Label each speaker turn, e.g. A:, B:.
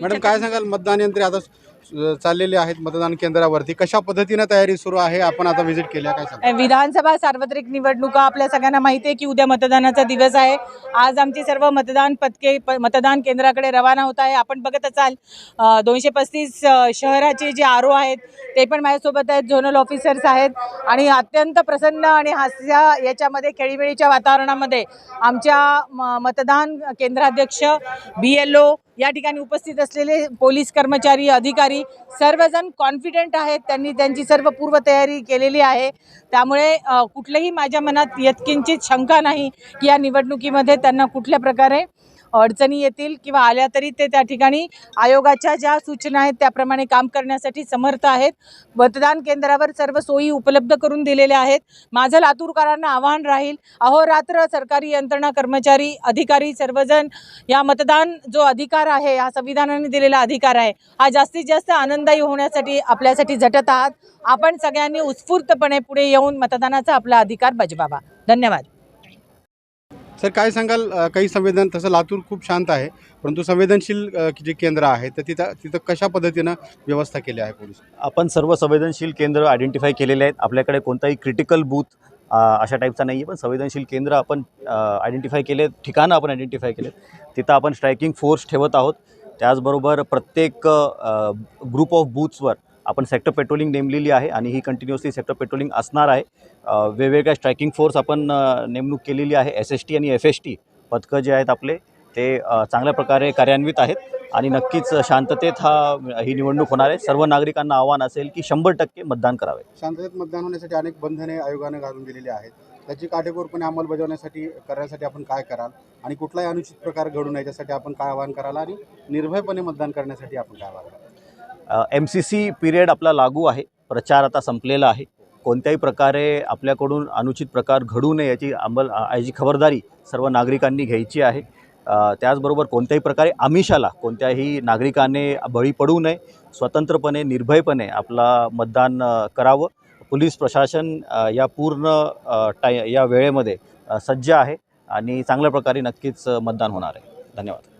A: Madam काय सांगाल? मतदान यंत्रे आता चाललेले आहेत मतदान केंद्रावरती. कशा पद्धतीनं तयारी सुरू आहे? आपण आता व्हिजिट केल्या काय
B: विधानसभा सार्वत्रिक निवडणुका आपल्या सगळ्यांना माहिती आहे की उद्या मतदानाचा दिवस आहे. आज आमची सर्व मतदान पथके प- मतदान केंद्राकडे रवाना होत आहे. आपण बघत असाल दोनशे पस्तीस शहराचे जे आर ओ आहेत ते पण माझ्यासोबत आहेत झोनल ऑफिसर्स आहेत. आणि अत्यंत प्रसन्न आणि हास्य याच्यामध्ये खेळीमेळीच्या वातावरणामध्ये आमच्या म- मतदान केंद्राध्यक्ष बी एल ओ या ठिकाणी उपस्थित असलेले पोलीस कर्मचारी अधिकारी सर्वजण कॉन्फिडेंट आहेत. त्यांनी त्यांची सर्व पूर्वतयारी केलेली आहे. त्यामुळे कुठलंही माझ्या मनात यत्किंचित शंका नाही की या निवडणुकीमध्ये त्यांना कुठल्या प्रकारे अडचणी येतील किंवा आल्या तरी ते त्या ठिकाणी आयोगाच्या ज्या सूचना आहेत त्याप्रमाणे काम करण्यासाठी समर्थ आहेत. मतदान केंद्रावर सर्व सोयी उपलब्ध करून दिलेल्या आहेत. माझं लातूरकरांना आव्हान राहील. अहोरात्र सरकारी यंत्रणा कर्मचारी अधिकारी सर्वजण या मतदान जो अधिकार आहे हा संविधानाने दिलेला अधिकार आहे हा जास्तीत जास्त आनंददायी होण्यासाठी आपल्यासाठी झटत आहात. आपण सगळ्यांनी उत्स्फूर्तपणे पुढे येऊन मतदानाचा आपला अधिकार बजवावा. धन्यवाद.
A: सर काय सांगाल? काही संवेदन तसं लातूर खूप शांत आहे परंतु संवेदनशील जे केंद्र आहे तर तिथं तिथं कशा पद्धतीनं व्यवस्था केली आहे पोलीस?
C: आपण सर्व संवेदनशील केंद्र आयडेंटिफाय केलेले आहेत. आपल्याकडे कोणताही क्रिटिकल बूथ अशा टाईपचा नाही आहे पण संवेदनशील केंद्र आपण आयडेंटिफाय केले ठिकाणं आपण आयडेंटिफाय केले तिथं आपण स्ट्रायकिंग फोर्स ठेवत आहोत. त्याचबरोबर प्रत्येक ग्रुप ऑफ बूथ्सवर आपण सेक्टर पेट्रोलिंग नेमलेली आहे आणि ही कंटिन्युअसली सेक्टर पेट्रोलिंग असणार आहे. वेगवेगळ्या स्ट्रायकिंग फोर्स आपण नेमणूक केलेली आहे. एस एस टी आणि एफ एस टी पथकं जे आहेत आपले ते चांगल्या प्रकारे कार्यान्वित आहेत आणि नक्कीच शांततेत हा ही निवडणूक होणार आहे. सर्व नागरिकांना आव्हान असेल की शंभर टक्के मतदान करावे.
A: शांततेत मतदान होण्यासाठी अनेक बंधने आयोगाने घालून दिलेली आहेत. त्याची काटेकोरपणे अंमलबजावण्यासाठी करण्यासाठी आपण काय कराल आणि कुठलाही अनुचित प्रकार घडू नये याच्यासाठी आपण काय आवाहन कराल आणि निर्भयपणे मतदान करण्यासाठी आपण काय आवाहन कराल?
C: एम सी सी पिरियड आपला लागू आहे. प्रचार आता संपलेला आहे. कोणत्याही प्रकारे आपल्याकडून अनुचित प्रकार घडू नये याची अंमल याची खबरदारी सर्व नागरिकांनी घ्यायची आहे. त्याचबरोबर कोणत्याही प्रकारे आमिषाला कोणत्याही नागरिकाने बळी पडू नये स्वतंत्रपणे निर्भयपणे आपला मतदान करावं. पोलीस प्रशासन या पूर्ण टाय या वेळेमध्ये सज्ज आहे आणि चांगल्या प्रकारे नक्कीच मतदान होणार आहे. धन्यवाद.